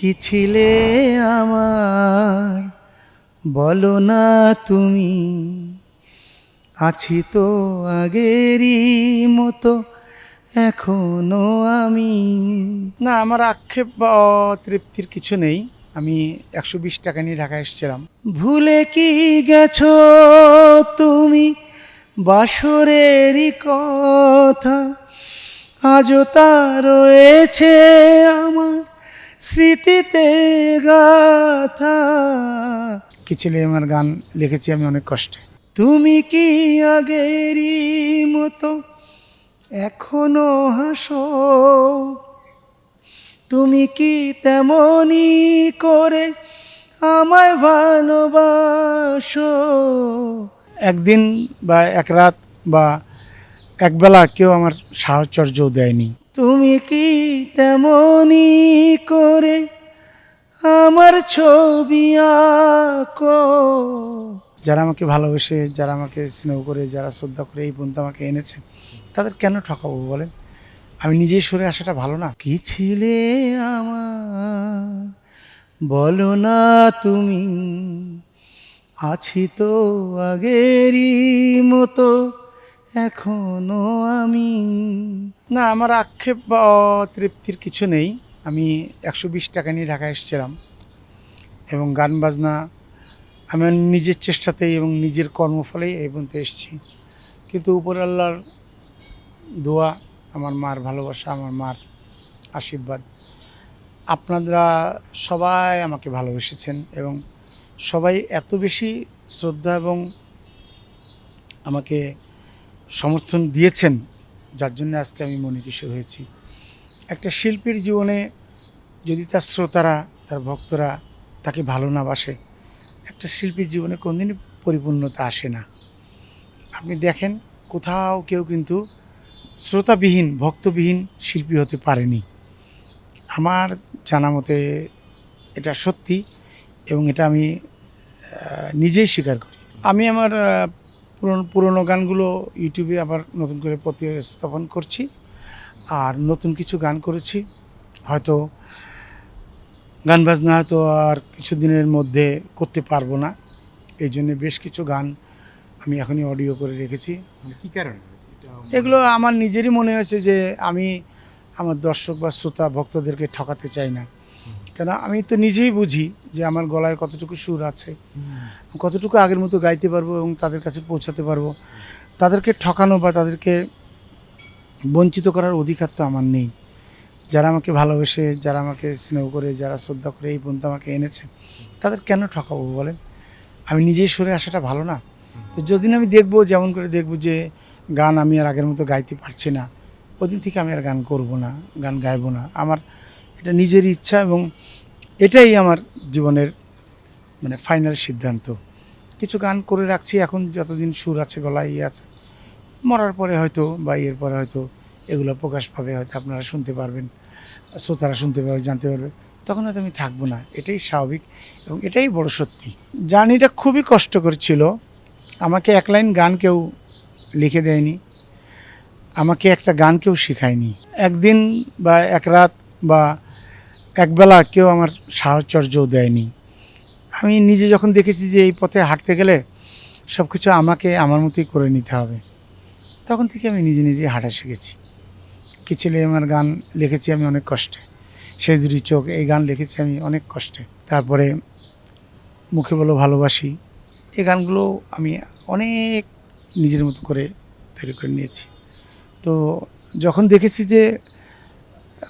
কি ছিলে আমার? বলো না তুমি। আছি তো আগেরই মতো এখনও আমি। না আমার আক্ষেপ বা তৃপ্তির কিছু নেই। আমি একশো বিশ টাকা নিয়ে ঢাকা এসেছিলাম। ভুলে কি গেছো তুমি? বাসরেরই কথা। আজও তা রয়েছে আমার। স্মৃতিতে গাথা। কি ছেলে, আমার গান লিখেছি আমি অনেক কষ্টে। তুমি কি আগেরই মতো এখনও হাসো? তুমি কি তেমনই করে আমায় ভালোবাসো? একদিন বা এক রাত বা একবেলা কেউ আমার সাহচর্যও দেয়নি। তুমি কি তেমনই করে আমার ছবি আঁকো? যারা আমাকে ভালোবেসে, যারা আমাকে স্নেহ করে, যারা শ্রদ্ধা করে এই পর্যন্ত আমাকে এনেছে, তাদের কেন ঠকাবো বলেন? আমি নিজেই সরে আসাটা ভালো না। কি ছিলে আমার? বলো না তুমি, আছি তো আগেরই মতো। এখনও আমি। না, আমার আক্ষেপ বা তৃপ্তির কিছু নেই। আমি একশো বিশ টাকা নিয়ে ঢাকা এসেছিলাম এবং গান বাজনা আমি নিজের চেষ্টাতেই এবং নিজের কর্মফলেই এই পর্যন্ত এসেছি। কিন্তু উপর আল্লাহর দোয়া, আমার মার ভালোবাসা, আমার মার আশীর্বাদ। আপনারা সবাই আমাকে ভালোবেসেছেন এবং সবাই এত বেশি শ্রদ্ধা এবং আমাকে সমর্থন দিয়েছেন, যার জন্য আজকে আমি মনে কিশোর হয়েছি। একটা শিল্পীর জীবনে যদি তার শ্রোতারা, তার ভক্তরা তাকে ভালো না বাসে, একটা শিল্পীর জীবনে কোনদিনই পরিপূর্ণতা আসে না। আপনি দেখেন, কোথাও কেউ কিন্তু শ্রোতাবিহীন, ভক্তবিহীন শিল্পী হতে পারেনি। আমার জানা মতে এটা সত্যি এবং এটা আমি নিজেই স্বীকার করি। আমি আমার পুরনো পুরনো গানগুলো ইউটিউবে আবার নতুন করে প্রতিস্থাপন করছি। আর নতুন কিছু গান করেছি। হয়তো গান বাজনা হয়তো আর কিছুদিনের মধ্যে করতে পারব না। এই জন্য বেশ কিছু গান আমি এখনই অডিও করে রেখেছি। মানে কি কারণে? এগুলো আমার নিজেরই মনে হয়েছে যে আমি আমার দর্শক বা শ্রোতা ভক্তদেরকে ঠকাতে চাই না। কেন? আমি তো নিজেই বুঝি যে আমার গলায় কতটুকু সুর আছে কতটুকু আগের মতো গাইতে পারব এবং তাদের কাছে পৌঁছাতে পারব তাদেরকে ঠকানো বা তাদেরকে বঞ্চিত করার অধিকার তো আমার নেই। যারা আমাকে ভালোবেসে যারা আমাকে স্নেহ করে যারা শ্রদ্ধা করে এই পর্যন্ত আমাকে এনেছে তাদের কেন ঠকাবো বলেন? আমি নিজেই সরে আসাটা ভালো না। তো যদিন আমি দেখব যেমন করে দেখব যে গান আমি আর আগের মতো গাইতে পারছি না ওদিন থেকে আমি আর গান করব না গান গাইবো না। আমার এটা নিজের ইচ্ছা এবং এটাই আমার জীবনের মানে ফাইনাল সিদ্ধান্ত। কিছু গান করে রাখছি, এখন যতদিন সুর আছে, গলায় ইয়ে আছে, মরার পরে হয়তো বা এর পরে হয়তো এগুলো প্রকাশ পাবে, হয়তো আপনারা শুনতে পারবেন, শ্রোতারা শুনতে পারবে, জানতে পারবে, তখন হয়তো আমি থাকব না, এটাই স্বাভাবিক এবং এটাই বড় সত্যি। জার্নিটা খুবই কষ্টকর ছিল, আমাকে এক লাইন গান কেউ লিখে দেয়নি, আমাকে একটা গান কেউ শেখায়নি। একদিন বা এক রাত বা একবেলা কেউ আমার সাহচর্যও দেয়নি। আমি নিজে যখন দেখেছি যে এই পথে হাঁটতে গেলে সব কিছু আমাকে, আমার মতোই করে নিতে হবে, তখন থেকে আমি নিজে নিজে হাঁটা শিখেছি। কি ছেলে আমার গান লিখেছি আমি অনেক কষ্টে, সে দুটি চোখ এই গান লিখেছি আমি অনেক কষ্টে, তারপরে মুখে বলো ভালোবাসি, এই গানগুলো আমি অনেক নিজের মতো করে তৈরি করে নিয়েছি। তো যখন দেখেছি যে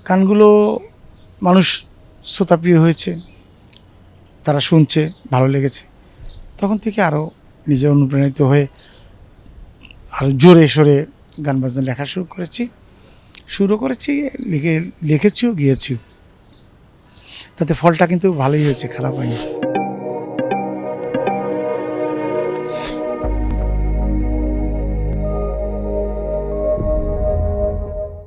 গানগুলো মানুষ শ্রোতাপ্রিয় হয়েছে, তারা শুনছে, ভালো লেগেছে। তখন থেকে আরও নিজে অনুপ্রাণিত হয়ে আরও জোরে সোরে গান বাজনা লেখা শুরু করেছি। শুরু করেছি, লিখে, লিখেছিও, গিয়েছিও। তাতে ফলটা কিন্তু ভালোই হয়েছে, খারাপ হয়নি।